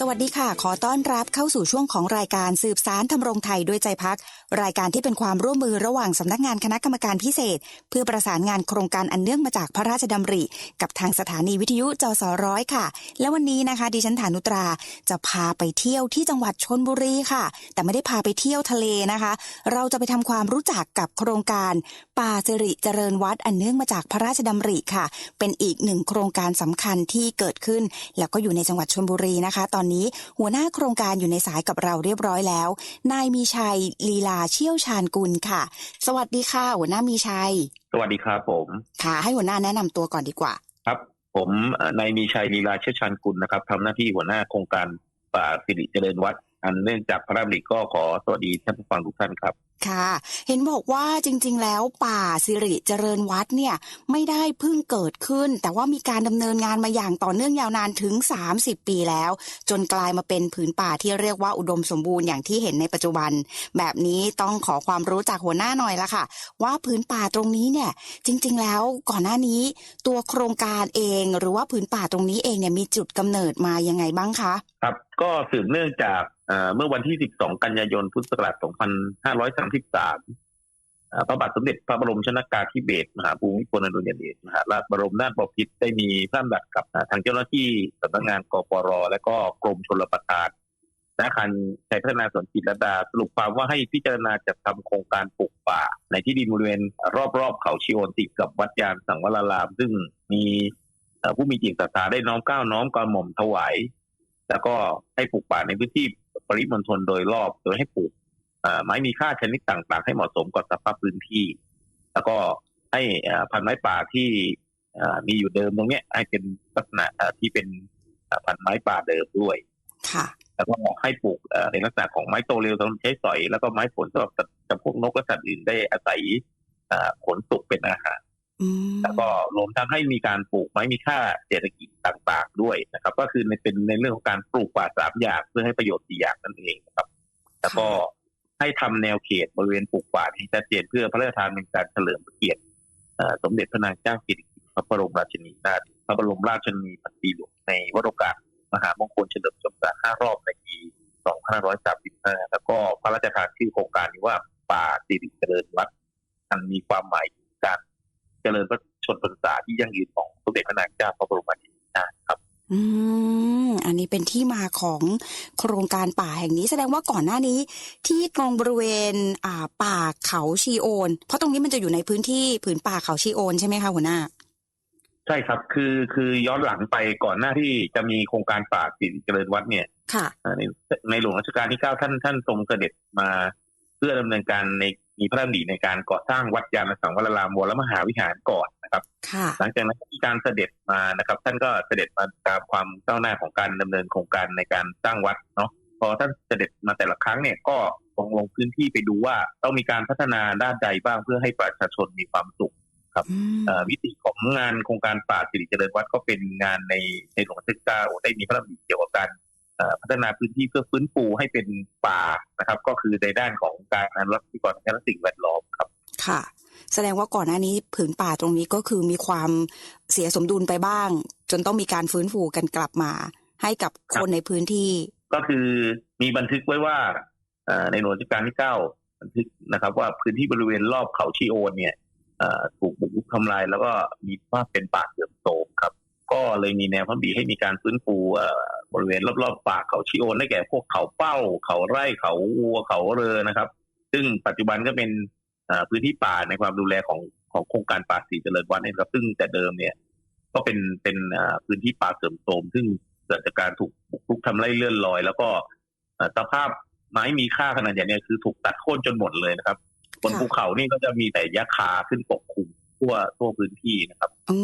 สวัสดีค่ะ ขอต้อนรับเข้าสู่ช่วงของรายการสืบสารทำรงไทยด้วยใจพัก รายการที่เป็นความร่วมมือระหว่างสำนักงานคณะกรรมการพิเศษ เพื่อประสานงานโครงการอันเนื่องมาจากพระราชดำริ กับทางสถานีวิทยุจสร้อยค่ะ และวันนี้นะคะ ดิฉันฐานุตราจะพาไปเที่ยวที่จังหวัดชนบุรีค่ะ แต่ไม่ได้พาไปเที่ยวทะเลนะคะ เราจะไปทำความรู้จักกับโครงการ ป่าสิริเจริญวัดอันเนื่องมาจากพระราชดำริค่ะ เป็นอีกหนึ่งโครงการสำคัญที่เกิดขึ้น แล้วก็อยู่ในจังหวัดชลบุรีนะคะ ตอนนี้ หัวหน้าโครงการอยู่ในสายกับเราเรียบร้อยแล้ว นายมีชัยลีลาเชี่ยวชาญกุลค่ะ สวัสดีค่ะ หัวหน้ามีชัย สวัสดีครับผม ค่ะ ให้หัวหน้าแนะนำตัวก่อนดีกว่า ครับ ผมเอ่อนายมีชัยลีลาเชษชันกุลนะครับทำหน้าที่หัวหน้าโครงการป่าสิริเจริญวัดอันเนื่องจากพระราชดำริก็ขอสวัสดีท่านผู้ฟังทุกท่านครับ ค่ะ เห็นบอกว่าจริง ๆ แล้วป่าสิริเจริญวัดเนี่ยไม่ได้เพิ่งเกิดขึ้น แต่ว่ามีการดำเนินงานมาอย่างต่อเนื่องยาวนานถึง 30 ปีแล้ว จนกลายมาเป็นผืนป่าที่เรียกว่าอุดมสมบูรณ์อย่างที่เห็นในปัจจุบัน แบบนี้ต้องขอความรู้จากหัวหน้าหน่อยละค่ะ ว่าผืนป่าตรงนี้เนี่ยจริง ๆ แล้วก่อนหน้านี้ ตัวโครงการเอง หรือว่าผืนป่าตรงนี้เองเนี่ยมีจุดกำเนิดมายังไงบ้างคะครับก็สืบเนื่องจาก เมื่อวันที่ 12 กันยายน พุทธศักราช 2533 พระบาทสมเด็จพระบรมชนากาธิเบศรมหาภูมิพลอดุลยเดชมหาราชบรมนาถบพิตรได้มีพระดำรักับทางเจ้าหน้าที่สำนักงานกปร และก็กรมชลประทานธนาคารชัยพัฒนาสวนจิตรดา สรุปความว่าให้พิจารณาจัดทำโครงการปลูกป่า ในที่ดินบริเวณรอบๆเขาชิโอนติดกับวัดยานสังวราราม ซึ่งมีผู้มีจิตศรัทธาได้น้อมก้าวน้อมกระหม่อมถวายแล้วก็ให้ปลูกป่าในพื้นที่ ปริมณฑลโดยรอบโดยให้ปลูกเอ่อไม้มีค่าชนิดต่างๆ ให้เหมาะสมกับสภาพพื้นที่ แล้วก็ให้เอ่อพันธุ์ไม้ป่าที่เอ่อมีอยู่เดิมตรงเนี้ยให้เป็นลักษณะเอ่อที่เป็นเอ่อพันธุ์ไม้ป่าเดิมด้วยค่ะแล้วก็ให้ปลูกเอ่อในลักษณะของไม้โตเร็วสำหรับใช้สอย แล้วก็ไม้ผลสำหรับจำพวกนกและสัตว์อื่นได้อาศัยเอ่อผลสุกเป็นอาหารอืม แล้วก็รวมทั้งให้มีการปลูกไม้มีค่าเศรษฐกิจต่างๆด้วยนะครับ ก็คือในเป็นในเรื่องของการปลูกป่าสามอย่างเพื่อให้ประโยชน์สี่อย่างนั่นเองนะครับ แล้วก็ให้ทำแนวเขตบริเวณปลูกป่าที่ชัดเจนเพื่อพระราชทานเป็นการเฉลิมพระเกียรติสมเด็จพระนางเจ้าสิริกิติ์พระบรมราชินีนาถพระบรมราชชนนีพันปีหลวงในวโรกาสมหามงคลเฉลิมฉลองศาสตร์ห้ารอบในปี 2535 แล้วก็พระราชทานชื่อโครงการนี้ว่าป่าสิริเจริญวัด เป็นที่มาของโครงการป่าแห่งนี้ แสดงว่าก่อนหน้านี้ที่ตรงบริเวณอ่าป่าเขาชีโอน เพราะตรงนี้มันจะอยู่ในพื้นที่ผืนป่าเขาชีโอนใช่ไหมคะหัวหน้า ใช่ครับคือคือย้อนหลังไปก่อนหน้าที่จะมีโครงการป่าสิริเจริญวัดเนี่ยค่ะเอ่อในในหลวงรัชกาลที่เก้าท่านท่านทรงเสด็จมาเพื่อดำเนินการในมีพระดำริในการก่อสร้างวัดยานสังวรารามวรมหาวิหารก่อน นะครับค่ะหลังจากนั้นมีการเสด็จมานะครับ ท่านก็เสด็จมาตามความก้าวหน้าของการดำเนินโครงการในการสร้างวัดเนาะพอท่านเสด็จมาแต่ละครั้งเนี่ยก็ลงลงพื้นที่ไปดูว่าต้องมีการพัฒนาด้านใดบ้างเพื่อให้ประชาชนมีความสุขอืมเอ่อวิธีของงานโครงการป่าสิริเจริญวัดก็เป็นงานในในหลวงรัชกาลที่เก้าได้มีพระราชดำริเกี่ยวกับการเอ่อพัฒนาพื้นที่เพื่อฟื้นฟูให้เป็นป่านะครับ ก็คือในด้านของการอนุรักษ์ทรัพยากรทางด้านสิ่งแวดล้อมครับ ค่ะ แสดงว่าก่อนหน้านี้ผืนป่าตรงนี้ก็คือมีความเสียสมดุลไปบ้าง จนต้องมีการฟื้นฟูกันกลับมา ให้กับคนในพื้นที่ ก็คือมีบันทึกไว้ว่าในหลวงรัชกาลที่เก้าบันทึกนะครับ ว่าพื้นที่บริเวณรอบเขาชีโอนเนี่ยถูกบุกรุกทำลาย แล้วก็มีสภาเป็นป่าเสื่อมโทรมครับ ก็เลยมีแนวพระราชดำริให้มีการฟื้นฟูบริเวณรอบๆป่าเขาชีโอนได้แก่พวกเขาเป้า เขาไร่เขาวัวเขาเรือนะครับ ซึ่งปัจจุบันก็เป็น พื้นที่ป่าในความดูแลของของโครงการป่าสีเจริญวัดเนี่ยครับซึ่งแต่เดิมเนี่ย ก็เป็นเป็นเอ่อพื้นที่ป่าเสื่อมโทรมซึ่งเกิดจากการถูกบุกรุกทำไร่เลื่อนลอย แล้วก็เอ่อสภาพไม้มีค่าขนาดใหญ่เนี่ยคือถูกตัดโค่นจนหมดเลยนะครับบนค่ะภูเขานี่ก็จะมีแต่หญ้าคาขึ้นปกคลุมทั่วทั่วพื้นที่นะครับอ๋อ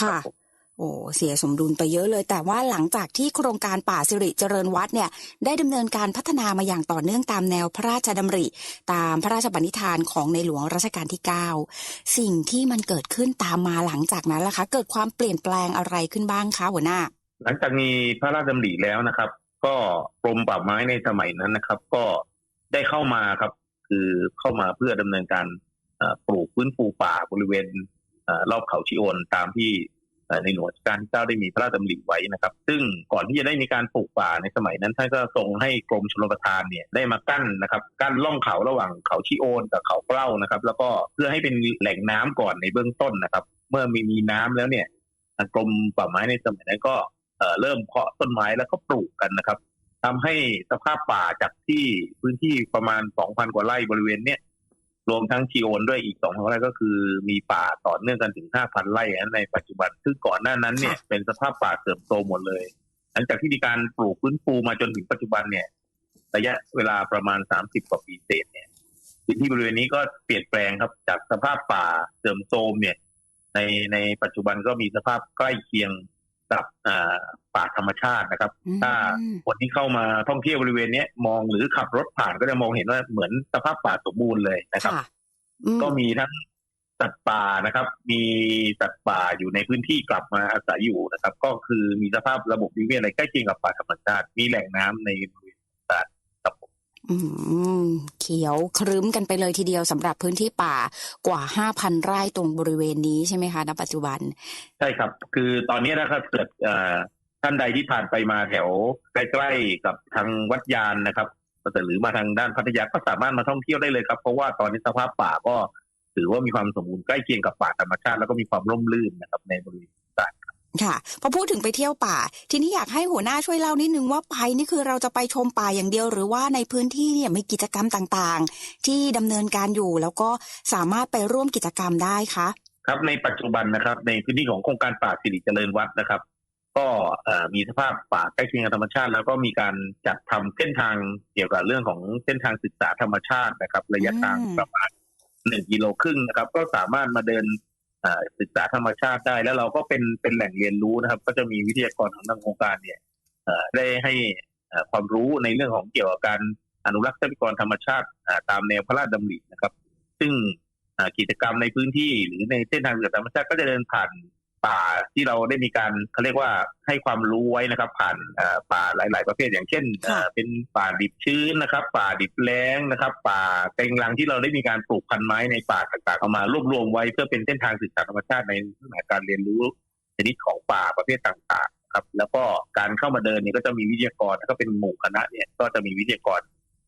ค่ะครับผม โอ้เสียสมดุลไปเยอะเลย แต่ว่าหลังจากที่โครงการป่าสิริเจริญวัดเนี่ยได้ดำเนินการพัฒนามาอย่างต่อเนื่องตามแนวพระราชดำริ ตามพระราชบัญญัติฐานของในหลวงรัชกาลที่ 9 สิ่งที่มันเกิดขึ้นตามมาหลังจากนั้นล่ะคะ เกิดความเปลี่ยนแปลงอะไรขึ้นบ้างคะหัวหน้า หลังจากมีพระราชดำริแล้วนะครับ ก็กรมป่าไม้ในสมัยนั้นนะครับ ก็ได้เข้ามาครับ คือเข้ามาเพื่อดำเนินการปลูกฟื้นฟูป่าบริเวณรอบเขาชิโอนตามที่ ในหลวงรัชกาลที่เก้าได้มีพระราชดำริไว้นะครับ ซึ่งก่อนที่จะได้มีการปลูกป่าในสมัยนั้นท่านก็ทรงให้กรมชลประทานเนี่ยได้มากั้นนะครับกั้นล่องเขาระหว่างเขาชิโอนกับเขาเกล้านะครับ แล้วก็เพื่อให้เป็นแหล่งน้ำก่อนในเบื้องต้นนะครับ เมื่อมีมีน้ำแล้วเนี่ยกรมป่าไม้ในสมัยนั้นก็เอ่อเริ่มเพาะต้นไม้แล้วก็ปลูกกันนะครับทำให้สภาพป่าจากที่พื้นที่ประมาณ 2,000 กว่าไร่บริเวณเนี้ย รวมทั้งชีโอนด้วยอีก2,000ไร่ก็คือมีป่าต่อเนื่องกันถึง5,000ไร่นะในปัจจุบันซึ่งก่อนหน้านั้นเนี่ยเป็นสภาพป่าเสื่อมโทรมหมดเลย หลังจากที่มีการปลูกฟื้นฟูมาจนถึงปัจจุบันเนี่ยระยะเวลาประมาณ30กว่าปีเศษเนี่ยพื้นที่บริเวณนี้ก็เปลี่ยนแปลงครับจากสภาพป่าเสื่อมโทรมเนี่ยในในปัจจุบันก็มีสภาพใกล้เคียง กับอ่าป่าธรรมชาตินะครับอืมถ้าคนที่เข้ามาท่องเที่ยวบริเวณเนี้ยมองหรือขับรถผ่านก็จะมองเห็นว่าเหมือนสภาพป่าสมบูรณ์เลยนะครับค่ะอืมก็มีทั้งสัตว์ป่านะครับ มีสัตว์ป่าอยู่ในพื้นที่กลับมาอาศัยอยู่นะครับ ก็คือมีสภาพระบบนิเวศอะไรใกล้เคียงกับป่าธรรมชาติ มีแหล่งน้ำในบริเวณต่างๆครับผม อืม เขียวครึ้มกันไปเลยทีเดียวสำหรับพื้นที่ป่ากว่า 5,000 ไร่ตรงบริเวณนี้ใช่ไหมคะ ณ ปัจจุบัน ใช่ครับ คือตอนนี้นะครับเกิดท่านใดที่ผ่านไปมาแถวใกล้ๆกับทางวัดยานนะครับหรือมาทางด้านพัทยาก็สามารถมาท่องเที่ยวได้เลยครับ เพราะว่าตอนนี้สภาพป่าก็ถือว่ามีความสมบูรณ์ใกล้เคียงกับป่าธรรมชาติแล้วก็มีความร่มรื่นนะครับในบริเวณ ค่ะ พอพูดถึงไปเที่ยวป่า ทีนี้อยากให้หัวหน้าช่วยเล่านิดนึงว่าไปนี่คือเราจะไปชมป่าอย่างเดียว หรือว่าในพื้นที่เนี่ยมีกิจกรรมต่างๆ ที่ดำเนินการอยู่แล้วก็สามารถไปร่วมกิจกรรมได้คะครับในปัจจุบันนะครับ ในพื้นที่ของโครงการป่าสิริเจริญวัดนะครับ ก็เอ่อมีสภาพป่าใกล้เคียงกับธรรมชาติ แล้วก็มีการจัดทำเส้นทางเกี่ยวกับเรื่องของเส้นทางศึกษาธรรมชาตินะครับ ระยะทางประมาณหนึ่งกิโลครึ่งนะครับ ก็สามารถมาเดินเอ่อ ศึกษาธรรมชาติได้ แล้วเราก็เป็นเป็นแหล่งเรียนรู้นะครับ ก็จะมีวิทยากรของทางโครงการเนี่ยได้ให้ความรู้ในเรื่องของเกี่ยวกับการอนุรักษ์ทรัพยากรธรรมชาติตามแนวพระราชดำรินะครับ ซึ่งกิจกรรมในพื้นที่หรือในเส้นทางเกิดธรรมชาติก็จะเดินผ่าน ป่าที่เราได้มีการเขาเรียกว่าให้ความรู้ไว้นะครับ ผ่านอ่าป่าหลาย ๆ ประเภทอย่างเช่นอ่าเป็นป่าดิบชื้นนะครับ ป่าดิบแล้งนะครับ ป่าเต็งรังที่เราได้มีการปลูกพันไม้ในป่าต่างๆเอามารวบรวมไว้เพื่อเป็นเส้นทางศึกษาธรรมชาติในลักษณะการเรียนรู้ชนิดของป่าประเภทต่างๆครับ แล้วก็การเข้ามาเดินเนี่ยก็จะมีวิทยากรแล้วก็เป็นหมู่คณะเนี่ยก็จะมีวิทยากร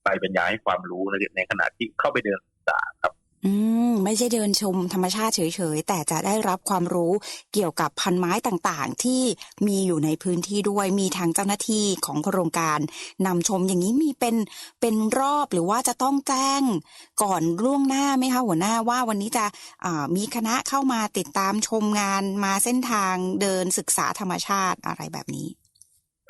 ไปบรรยายให้ความรู้ในในขณะที่เข้าไปเดินศึกษาครับ อืมไม่ใช่เดินชมธรรมชาติเฉยๆ แต่จะได้รับความรู้เกี่ยวกับพันไม้ต่างๆ ที่มีอยู่ในพื้นที่ด้วยมีทางเจ้าหน้าที่ของโครงการนำชมอย่างนี้มีเป็นเป็นรอบหรือว่าจะต้องแจ้งก่อนล่วงหน้าไหมคะหัวหน้าว่าวันนี้จะมีคณะเข้ามาติดตามชมงานมาเส้นทางเดินศึกษาธรรมชาติอะไรแบบนี้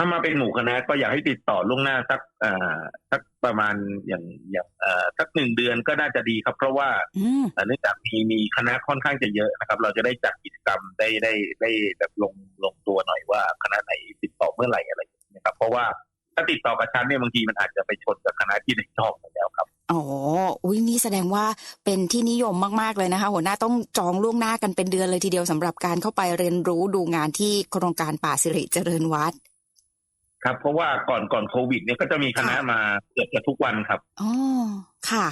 ถ้ามาเป็นหมู่คณะก็อยากให้ติดต่อล่วงหน้าสักเอ่อสักประมาณอย่างอย่างเอ่อสักหนึ่งเดือนก็น่าจะดีครับ เพราะว่าอืมเอ่อเนื่องจากมีมีคณะค่อนข้างจะเยอะนะครับ เราจะได้จัดกิจกรรมได้ได้ได้แบบลงลงตัวหน่อยว่าคณะไหนติดต่อเมื่อไหร่อะไรอย่างเงี้ยนะครับ เพราะว่าถ้าติดต่อกับชั้นเนี่ยบางทีมันอาจจะไปชนกับคณะที่ได้ชอบไปแล้วครับอ๋ออุ้ยนี่แสดงว่าเป็นที่นิยมมาก ๆ เลยนะคะ หัวหน้าต้องจองล่วงหน้ากันเป็นเดือนเลยทีเดียวสำหรับการเข้าไปเรียนรู้ดูงานที่โครงการป่าสิริเจริญวัด ครับ เพราะว่าก่อนก่อนโควิด เนี่ยก็จะมีคณะมาเกือบจะทุกวันครับอ๋อค่ะ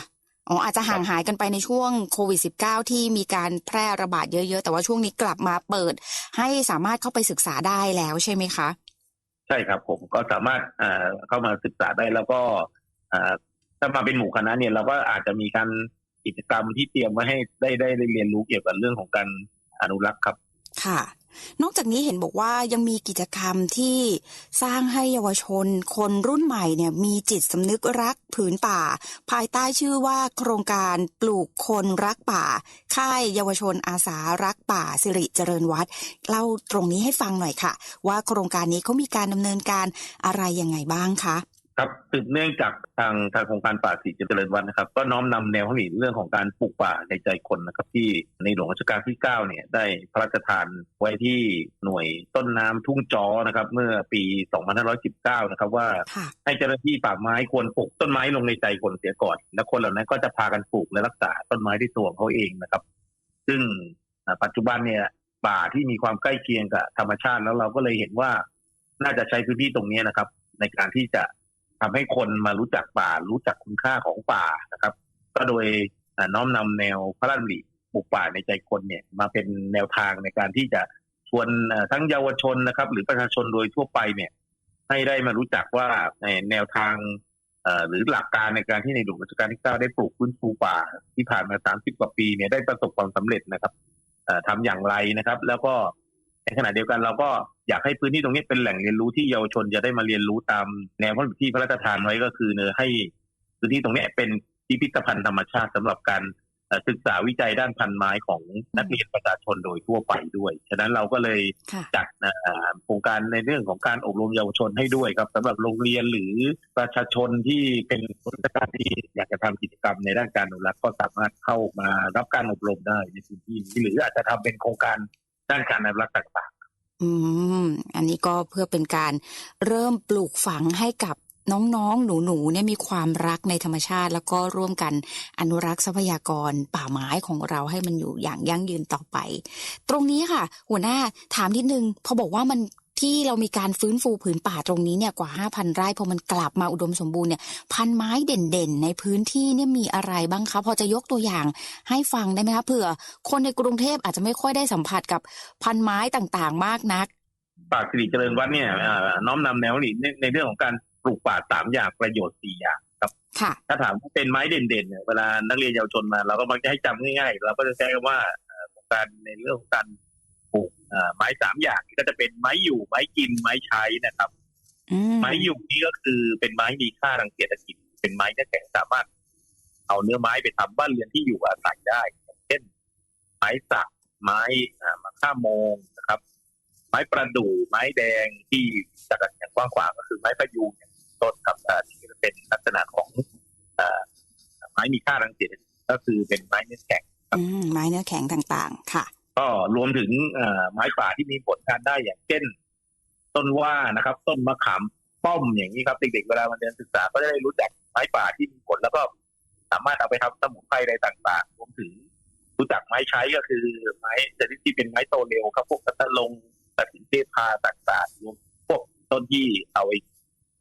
อ๋ออาจจะห่างหายกันไปในช่วงโควิด -19 ที่มีการแพร่ระบาดเยอะๆ แต่ว่าช่วงนี้กลับมาเปิด ให้สามารถเข้าไปศึกษาได้แล้วใช่ไหมคะ ใช่ครับผมก็สามารถเอ่อเข้ามาศึกษาได้แล้วก็เอ่อถ้ามาเป็นหมู่คณะเนี่ยเราก็อาจจะมีการกิจกรรมที่เตรียมไว้ให้ได้ได้ได้เรียนรู้เกี่ยวกับเรื่องของการอนุรักษ์ครับ ค่ะ นอกจากนี้เห็นบอกว่ายังมีกิจกรรมที่สร้างให้เยาวชน คนรุ่นใหม่เนี่ยมีจิตสำนึกรักผืนป่า ภายใต้ชื่อว่าโครงการปลูกคนรักป่า ค่ายเยาวชนอาสารักป่าสิริเจริญวัดเล่าตรงนี้ให้ฟังหน่อยค่ะ ว่าโครงการนี้เขามีการดำเนินการอะไรยังไงบ้างคะ ครับสืบเนื่องจากทางทางโครงการป่าสีเจริญวัฒน์นะครับ ก็น้อมนำแนวพระราชดำริเรื่องของการปลูกป่าในใจคนนะครับ ที่ในหลวงรัชกาลที่ 9 เนี่ยได้พระราชทานไว้ที่หน่วยต้นน้ำทุ่งจอนะครับ เมื่อปี 2519 นะครับ ว่าให้เจ้าหน้าที่ป่าไม้ควรปลูกต้นไม้ลงในใจคนเสียก่อน และคนเหล่านั้นก็จะพากันปลูกและรักษาต้นไม้ที่ตัวเขาเองนะครับ ซึ่งปัจจุบันเนี่ยป่าที่มีความใกล้เคียงกับธรรมชาติแล้วเราก็เลยเห็นว่าน่าจะใช้พื้นที่ตรงนี้นะครับ ในการที่จะ ทำให้คนมารู้จักป่า รู้จักคุณค่าของป่านะครับ ก็โดยน้อมนำแนวพระราชดำริปลูกป่าในใจคนเนี่ย มาเป็นแนวทางในการที่จะชวนทั้งเยาวชนนะครับ หรือประชาชนโดยทั่วไปเนี่ย ให้ได้มารู้จักว่าในแนวทางหรือหลักการในการที่ในหลวงรัชกาลที่เก้าได้ปลูกฟื้นฟูป่า ที่ผ่านมา 30 กว่าปีเนี่ยได้ประสบความสำเร็จนะครับเอ่อทำอย่างไรนะครับ แล้วก็ ในขณะเดียวกันเราก็อยากให้พื้นที่ตรงนี้เป็นแหล่งเรียนรู้ที่เยาวชนจะได้มาเรียนรู้ตามแนวพระที่พระราชทานไว้ก็คือเนอให้พื้นที่ตรงนี้เป็นพิพิธภัณฑ์ธรรมชาติสำหรับการศึกษาวิจัยด้านพันธุ์ไม้ของนักเรียนประชาชนโดยทั่วไปด้วย ฉะนั้นเราก็เลยจัดโครงการในเรื่องของการอบรมเยาวชนให้ด้วยครับสำหรับโรงเรียนหรือประชาชนที่เป็นคนราชการที่อยากจะทำกิจกรรมในด้านการอนุรักษ์ก็สามารถเข้ามารับการอบรมได้ในพื้นที่นี้หรืออาจจะทำเป็นโครงการ ด้านการอนุรักษ์ต่างอืม อันนี้ก็เพื่อเป็นการเริ่มปลูกฝังให้กับน้องๆ หนูๆ เนี่ยมีความรักในธรรมชาติ แล้วก็ร่วมกันอนุรักษ์ทรัพยากรป่าไม้ของเราให้มันอยู่อย่างยั่งยืนต่อไป ตรงนี้ค่ะ หัวหน้าถามนิดนึงพอบอกว่ามัน ที่เรามีการฟื้นฟูผืนป่าตรงนี้เนี่ยกว่า 5,000 ไร่พอมันกลับมาอุดมสมบูรณ์เนี่ยพันไม้เด่นๆ ในพื้นที่เนี่ยมีอะไรบ้างคะพอจะยกตัวอย่างให้ฟังได้ไหมคะเผื่อ คนในกรุงเทพอาจจะไม่ค่อยได้สัมผัสกับพันไม้ต่างๆ มากนักๆป่าสิริเจริญวัดเนี่ยเอ่อน้อมนำแนวนี้ในในเรื่องของการปลูกป่าสามอย่างประโยชน์สี่อย่างครับค่ะถ้าถามว่าเป็นไม้เด่นๆเนี่ยเวลานักเรียนเยาวชนมาเราก็มักจะให้จำง่ายๆ เราก็จะใช้คำว่าเอ่อการในเรื่องของการปลูกเอ่อ ไม้สามอย่างก็จะเป็นไม้อยู่ไม้กินไม้ใช้นะครับอืมไม้อยู่นี่ก็คือเป็นไม้มีค่าทางเศรษฐกิจ เป็นไม้ที่แข็งสามารถ เอาเนื้อไม้ไปทำบ้านเรือนที่อยู่อาศัยได้อย่างเช่น ไม้สักไม้อ่ามะข่าโมงนะครับ ไม้ประดู่ไม้แดงที่จักรอย่างกว้างขวางก็คือไม้พะยูงอย่างต้นครับอ่าที่เป็นลักษณะของอ่าไม้มีค่าทางเศรษฐกิจก็คือเป็นไม้เนื้อแข็งอืมไม้เนื้อแข็งต่างๆ ค่ะก็รว มถึงเอ่อไม้ป่าที่มีผลทานได้อย่างเช่น ต้นว่านะครับ ต้นมะขามป้อมอย่างนี้ครับเด็กๆเวลามาเรียนศึกษาก็จะได้รู้จักไม้ป่าที่มีผลแล้วก็สามารถเอาไปทำสมุนไพรอะไรต่างๆรวมถึงรู้จักไม้ใช้ก็คือไม้ชนิดที่เป็นไม้โตเร็วครับ พวกกระทะลงตัดสินเทพาต่างๆรวมพวกต้นที่เอาไป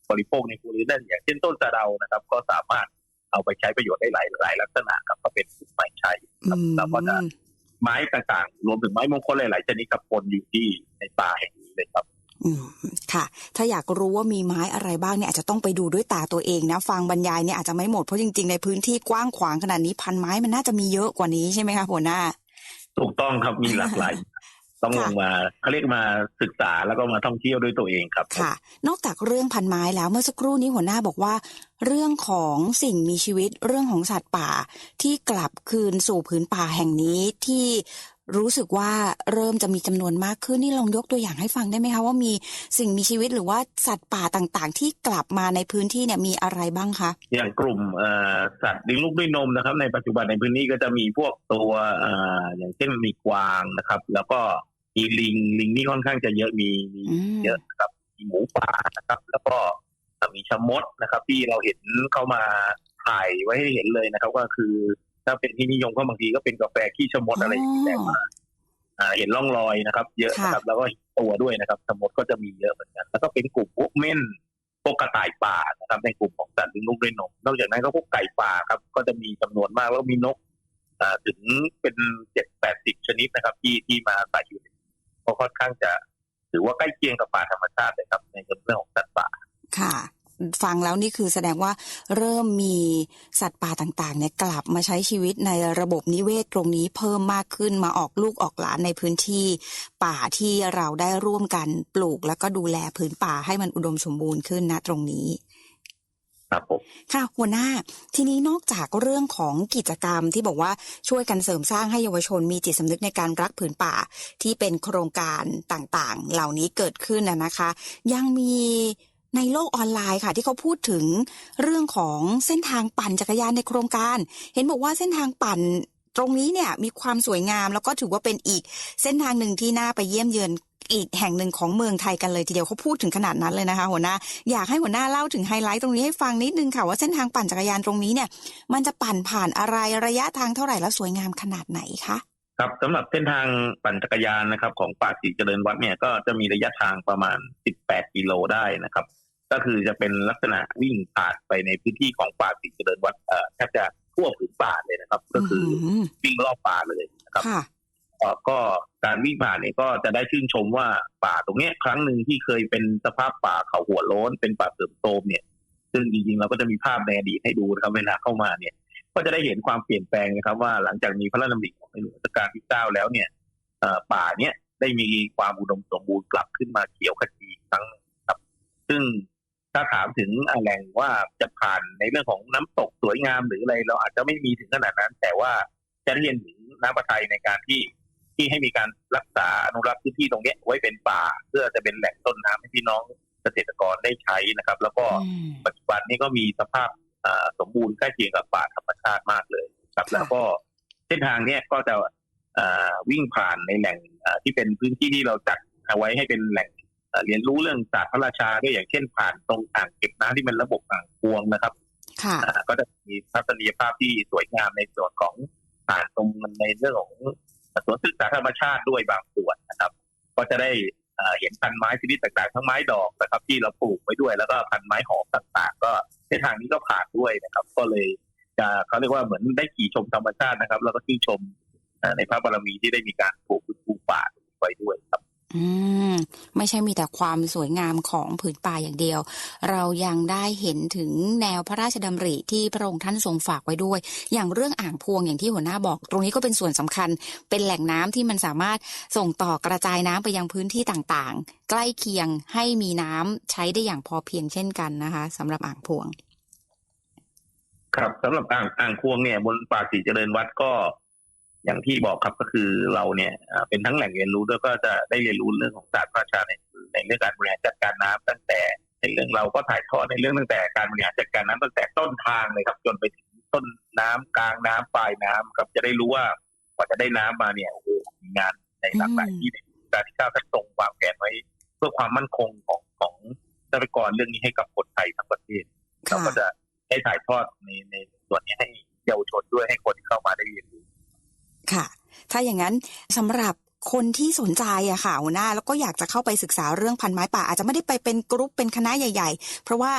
บริโภคในครัวเรือนนั่นอย่างเช่นต้นสะเดานะครับ ก็สามารถเอาไปใช้ประโยชน์ได้หลายหลายลักษณะครับก็เป็นไม้ใช้อืมแล้วก็จะ ไม้ต่างๆ รวมถึงไม้มงคลหลายๆชนิดกับปนอยู่ที่ในป่าแห่งนี้เลยครับอืมค่ะ ถ้าอยากรู้ว่ามีไม้อะไรบ้างเนี่ยอาจจะต้องไปดูด้วยตาตัวเองนะ ฟังบรรยายเนี่ยอาจจะไม่หมดเพราะจริงๆ ในพื้นที่กว้างขวางขนาดนี้พันไม้มันน่าจะมีเยอะกว่านี้ใช่ไหมคะหัวหน้า ถูกต้องครับมีหลากหลาย ต้องลงมาเขาเรียกมาศึกษาแล้วก็มาท่องเที่ยวด้วยตัวเองครับค่ะ นอกจากเรื่องพันไม้แล้วเมื่อสักครู่นี้หัวหน้าบอกว่า เรื่องของสิ่งมีชีวิตเรื่องของสัตว์ป่าที่กลับคืนสู่ผืนป่าแห่งนี้ที่ รู้สึกว่าเริ่มจะมีจำนวนมากขึ้นนี่ลองยกตัวอย่างให้ฟังได้ไหมคะว่ามีสิ่งมีชีวิตหรือว่าสัตว์ป่าต่างๆ ที่กลับมาในพื้นที่เนี่ยมีอะไรบ้างคะอย่างกลุ่มสัตว์เลี้ยงลูกด้วยนมนะครับ ในปัจจุบันในพื้นที่ก็จะมีพวกตัวออย่างเช่นมีกวางนะครับ แล้วก็มีลิงลิงนี่ค่อนข้างจะเยอะมีมีเยอะนะครับมีหมูป่านะครับ แล้วก็มีชะมดนะครับ ที่เราเห็นเข้ามาถ่ายไว้ให้เห็นเลยนะครับ ก็คือ ถ้าเป็นที่นิยมก็บางทีก็เป็นกาแฟขี้ชะมดอะไรอย่างนี้แต่มาอ่าเห็นร่องรอยนะครับ เยอะนะครับ แล้วก็เห็นตัวด้วยนะครับชะมดก็จะมีเยอะเหมือนกัน แล้วก็เป็นกลุ่มพวกเม่นพวกกระต่ายป่านะครับ ในกลุ่มของสัตว์เลี้ยงลูกด้วยนมนอกจากนั้นก็พวกไก่ป่าครับ ก็จะมีจำนวนมากแล้วมีนกอ่าถึงเป็นเจ็ดแปดสิบชนิดนะครับ ที่ที่มาใส่อยู่ในก็ค่อนข้างจะถือว่าใกล้เคียงกับป่าธรรมชาติเลยครับ ในเรื่องของสัตว์ป่าค่ะ ฟังแล้วนี่คือแสดงว่าเริ่มมีสัตว์ป่าต่างๆเนี่ยกลับมาใช้ชีวิตในระบบนิเวศตรงนี้เพิ่มมากขึ้นมาออกลูกออกหลานในพื้นที่ป่าที่เราได้ร่วมกันปลูก แล้วก็ดูแลพื้นป่าให้มันอุดมสมบูรณ์ขึ้นนะตรงนี้ครับผมค่ะหัวหน้าทีนี้นอกจากเรื่องของกิจกรรมที่บอกว่าช่วยกันเสริมสร้างให้เยาวชนมีจิตสำนึกในการรักผืนป่าที่เป็นโครงการต่างๆ เหล่านี้เกิดขึ้นนะนะคะ ยังมี ในโลกออนไลน์ค่ะ ที่เขาพูดถึงเรื่องของเส้นทางปั่นจักรยานในโครงการ เห็นบอกว่าเส้นทางปั่นตรงนี้เนี่ยมีความสวยงามแล้วก็ถือว่าเป็นอีก เส้นทางหนึ่งที่น่าไปเยี่ยมเยือนอีกแห่งหนึ่งของเมืองไทยกันเลยทีเดียวเขาพูดถึงขนาดนั้นเลยนะคะ หัวหน้าอยากให้หัวหน้าเล่าถึงไฮไลท์ตรงนี้ให้ฟังนิดนึงค่ะว่าเส้นทางปั่นจักรยานตรงนี้เนี่ย มันจะปั่นผ่านอะไรระยะทางเท่าไหร่แล้วสวยงามขนาดไหนคะ ครับสำหรับเส้นทางปั่นจักรยานนะครับ ของป่าศรีเจริญวัดเนี่ยก็จะมีระยะทางประมาณ 18 กิโลได้นะครับ ก็คือจะเป็นลักษณะวิ่งผ่านไปในพื้นที่ของป่าศรีเจริญวัดเอ่อแทบจะทั่วผืนป่าเลยนะครับ ก็คืออมวิ่งรอบป่าเลยนะครับค่ะเอ่อก็การวิ่งผ่านเนี่ยก็จะได้ชื่นชมว่าป่าตรงเนี้ยครั้งหนึ่งที่เคยเป็นสภาพป่าเขาหัวโล้นเป็นป่าเสื่อมโทรมเนี่ย ซึ่งจริงๆเราก็จะมีภาพในอดีตให้ดูนะครับเวลาเข้ามาเนี่ย ก็จะได้เห็นความเปลี่ยนแปลงนะครับ ว่าหลังจากมีพระราชดำริของในหลวงรัชกาลที่เก้าแล้วเนี่ยเอ่อป่าเนี่ยได้มีความอุดมสมบูรณ์กลับขึ้นมาเขียวขจีอีกครั้งหนึ่งครับ ซึ่งถ้าถามถึงแหล่งว่าจะผ่านในเรื่องของน้ำตกสวยงามหรืออะไร เราอาจจะไม่มีถึงขนาดนั้น แต่ว่าจะได้เรียนถึงน้ำประทัยในการที่ที่ให้มีการรักษาอนุรักษ์พื้นที่ตรงเนี้ยไว้เป็นป่า เพื่อจะเป็นแหล่งต้นน้ำให้พี่น้องเกษตรกรได้ใช้นะครับ แล้วก็อืมปัจจุบันนี้ก็มีสภาพอ่า สมบูรณ์ใกล้เคียงกับป่าธรรมชาติมากเลยครับค่ะแล้วก็เส้นทางเนี้ยก็จะอ่าวิ่งผ่านในแหล่งอ่าที่เป็นพื้นที่ที่เราจัดเอาไว้ให้เป็นแหล่งอ่าเรียนรู้เรื่องศาสตร์พระราชาด้วยอย่างเช่นผ่านตรงอ่างเก็บน้ำที่เป็นระบบอ่างพวงนะครับค่ะอ่าก็จะมีทัศนียภาพที่สวยงามในส่วนของผ่านตรงในเรื่องของสวนศึกษาธรรมชาติด้วยบางส่วนนะครับ ก็จะได้อ่าเห็นพันไม้ชนิดต่างๆ ทั้งไม้ดอกนะครับ ที่เราปลูกไว้ด้วยแล้วก็พันไม้หอมต่างๆ ก็ เส้นทางนี้ก็ผ่านด้วยนะครับ ก็เลยจะเขาเรียกว่าเหมือนได้ขี่ชมธรรมชาตินะครับ แล้วก็ชื่นชมในพระบารมีที่ได้มีการปลูกพื้นภูป่าไว้ด้วยครับ อืม ไม่ใช่มีแต่ความสวยงามของผืนป่าอย่างเดียว เรายังได้เห็นถึงแนวพระราชดำริที่พระองค์ท่านทรงฝากไว้ด้วย อย่างเรื่องอ่างพวงอย่างที่หัวหน้าบอก ตรงนี้ก็เป็นส่วนสำคัญ เป็นแหล่งน้ำที่มันสามารถส่งต่อกระจายน้ำไปยังพื้นที่ต่างๆ ใกล้เคียงให้มีน้ำใช้ได้อย่างพอเพียงเช่นกันนะคะสำหรับอ่างพวง ครับสำหรับอ่างอ่างพวงเนี่ย บนป่าสีเจริญวัดก็ อย่างที่บอกครับก็คือเราเนี่ยอ่าเป็นทั้งแหล่งเรียนรู้ด้วยก็จะได้เรียนรู้เรื่องของศาสตร์พระราชาในในเรื่องการบริหารจัดการน้ำตั้งแต่ในเรื่องเราก็ถ่ายทอดในเรื่องตั้งแต่การบริหารจัดการน้ำตั้งแต่ต้นทางเลยครับจนไปถึงต้นน้ำกลางน้ำปลายน้ำครับจะได้รู้ว่ากว่าจะได้น้ำมาเนี่ยโอ้โหมีงานในหลากหลายที่ในการที่เก้าท่านทรงวางแผนไว้ เพื่อความมั่นคงของของทรัพยากรเรื่องนี้ให้กับคนไทยทั้งประเทศเราค่ะก็จะให้ถ่ายทอดในในส่วนนี้ให้เยาวชนด้วยให้คนที่เข้ามาได้เรียนรู้ ค่ะ ถ้าอย่างนั้นสำหรับคนที่สนใจอะค่ะหัวหน้าแล้วก็อยากจะเข้าไปศึกษาเรื่องพันไม้ป่า อาจจะไม่ได้ไปเป็นกรุ๊ปเป็นคณะใหญ่ ๆ เพราะว่า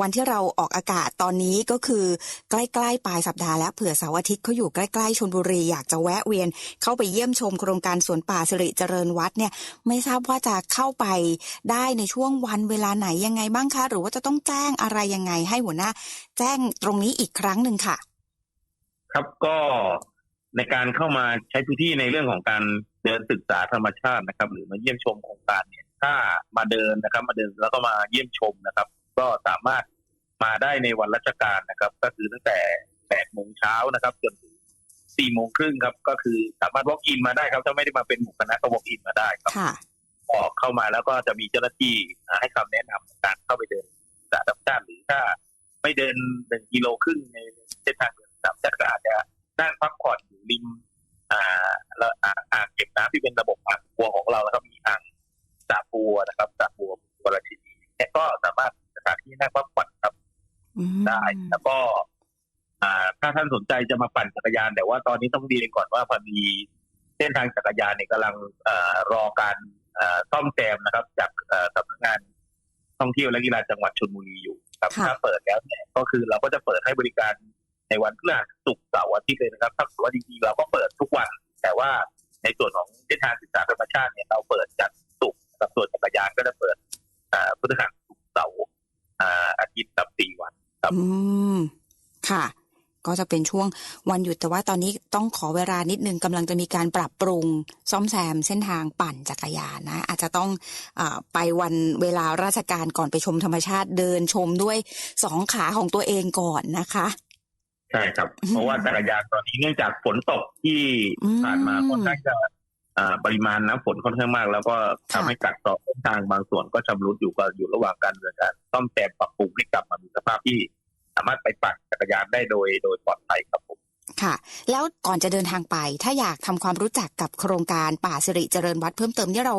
วันที่เราออกอากาศตอนนี้ก็คือใกล้ๆปลายสัปดาห์แล้วเผื่อเสาร์อาทิตย์เขาอยู่ใกล้ๆชนบุรีอยากจะแวะเวียน เข้าไปเยี่ยมชมโครงการสวนป่าสิริเจริญวัดเนี่ยไม่ทราบว่าจะเข้าไปได้ในช่วงวันเวลาไหนยังไงบ้างคะ หรือว่าจะต้องแจ้งอะไรยังไงให้หัวหน้า แจ้งตรงนี้อีกครั้งหนึ่งค่ะ ครับก็ ในการเข้ามาใช้พื้นที่ในเรื่องของการเดินศึกษาธรรมชาตินะครับ หรือมาเยี่ยมชมโครงการเนี่ย ถ้ามาเดินนะครับ มาเดินแล้วก็มาเยี่ยมชมนะครับ ก็สามารถมาได้ในวันราชการนะครับ ก็คือตั้งแต่8โมงเช้านะครับจนถึง4โมงครึ่งครับ ก็คือสามารถ walk in มาได้ครับ ถ้าไม่ได้มาเป็นหมู่คณะก็ walk in มาได้ครับค่ะก็เข้ามาแล้วก็จะมีเจ้าหน้าที่ให้คำแนะนำในการเข้าไปเดินสายธรรมชาติหรือถ้าไม่เดินหนึ่งกิโลครึ่งในเส้นทางเดินสามชาติก็อาจจะ นั่งพักผ่อนอยู่ริมอ่าแล้วอ่างอ่างเก็บน้ำที่เป็นระบบอ่างบัวของเราแล้วก็มีอ่างสระบัวนะครับสระบัววรชินีเนี่ยก็สามารถสถานที่นั่งพักผ่อนครับอืมได้แล้วก็ อ่า ถ้าท่านสนใจจะมาปั่นจักรยาน แต่ว่าตอนนี้ต้องเรียนก่อนว่าพอดีเส้นทางจักรยานเนี่ยกำลังเอ่อรอการเอ่อซ่อมแซมนะครับ จากเอ่อสำนักงานท่องเที่ยวและกีฬาจังหวัดชลบุรีอยู่ครับค่ะถ้าเปิดแล้วเนี่ยก็คือเราก็จะเปิดให้บริการ ในวันพฤหัสศุกร์เสาร์อาทิตย์เลยนะครับ ถ้าเกิดว่าจริงๆเราก็เปิดทุกวัน แต่ว่าในส่วนของเส้นทางศึกษาธรรมชาติเนี่ยเราเปิดจัดศุกร์กับส่วนจักรยานก็จะเปิดพฤหัสศุกร์เสาร์อาทิตย์กับสี่วันครับอืมค่ะ ก็จะเป็นช่วงวันหยุดแต่ว่าตอนนี้ต้องขอเวลานิดนึงกำลังจะมีการปรับปรุงซ่อมแซมเส้นทางปั่นจักรยานนะ อาจจะต้องอไปวันเวลาราชการก่อนไปชมธรรมชาติเดินชมด้วยสองขาของตัวเองก่อนนะคะ ช่ครับอืมเพราะว่าจักรยานตอนนี้เนื่องจากฝนตกที่อืมผ่านมาค่อนข้างจะอ่าปริมาณน้ำฝนค่อนข้างมาก แล้วก็ทำค่ะให้กัดเซาะเส้นทางบางส่วนก็ชำรุดอยู่ก็อยู่ระหว่างการดำเนินการซ่อมแซมปรับปรุงให้กลับมามีสภาพที่ สามารถไปปั่นจักรยานได้โดยโดยปลอดภัยครับผมค่ะ แล้วก่อนจะเดินทางไปถ้าอยากทำความรู้จักกับโครงการป่าสิริเจริญวัดเพิ่มเติมเนี่ยเรา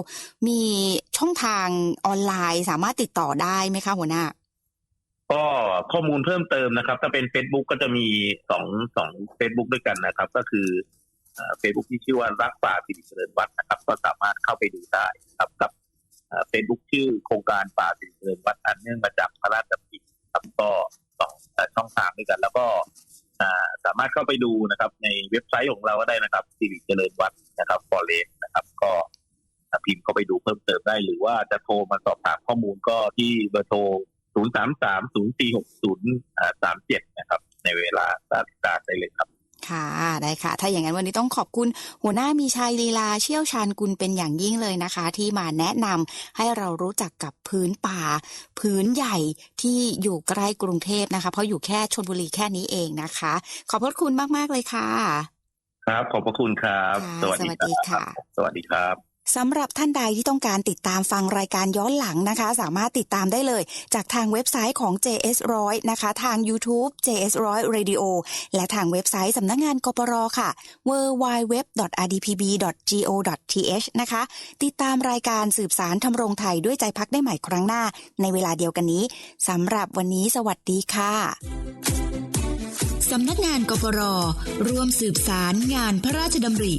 มีช่องทางออนไลน์สามารถติดต่อได้ไหมคะหัวหน้า ก็ข้อมูลเพิ่มเติมนะครับ ถ้าเป็น Facebook ก็จะมีสองสองเฟซบุ๊กด้วยกันนะครับ ก็คือเฟซบุ๊กที่ชื่อว่ารักป่าสิริเจริญวัดนะครับ ก็สามารถเข้าไปดูได้ครับกับเฟซบุ๊กชื่อโครงการป่าสิริเจริญวัดอันเนื่องมาจากพระราชดำริครับก็สองช่องทางด้วยกัน แล้วก็สามารถเข้าไปดูนะครับ ในเว็บไซต์ของเราก็ได้นะครับสิริเจริญวัฒน์นะครับฟอเรสนะครับ ก็พิมพ์เข้าไปดูเพิ่มเติมได้ หรือว่าจะโทรมาสอบถามข้อมูลก็ที่เบอร์โทร 0 3 3 0 4 6 0 3 7นะครับ ในเวลาราชการได้เลยครับ ค่ะ ได้ค่ะ ถ้าอย่างนั้นวันนี้ต้องขอบคุณหัวหน้ามีชัยลีลาเชี่ยวชาญกุลเป็นอย่างยิ่งเลยนะคะ ที่มาแนะนำให้เรารู้จักกับพื้นป่า พื้นใหญ่ที่อยู่ใกล้กรุงเทพนะคะ เพราะอยู่แค่ชนบุรีแค่นี้เองนะคะ ขอบพระคุณมาก ๆ เลยค่ะ ครับ ขอบพระคุณครับค่ะสวัสดีสวัสดีครัค่ะบสวัสดีครับ สำหรับท่านใดที่ต้องการติดตามฟังรายการย้อนหลังนะคะ สามารถติดตามได้เลย จากทางเว็บไซต์ของ JS100 นะคะ ทาง YouTube JS100 Radio และทางเว็บไซต์สำนักงงานกปรค่ะ www.rdpb.go.th นะคะ ติดตามรายการสืบสารทำรงไทยด้วยใจพักได้ใหม่ครั้งหน้า ในเวลาเดียวกันนี้สำหรับวันนี้สวัสดีค่ะสำนักงานกปรร่วมสืบสารงานพระราชดำริ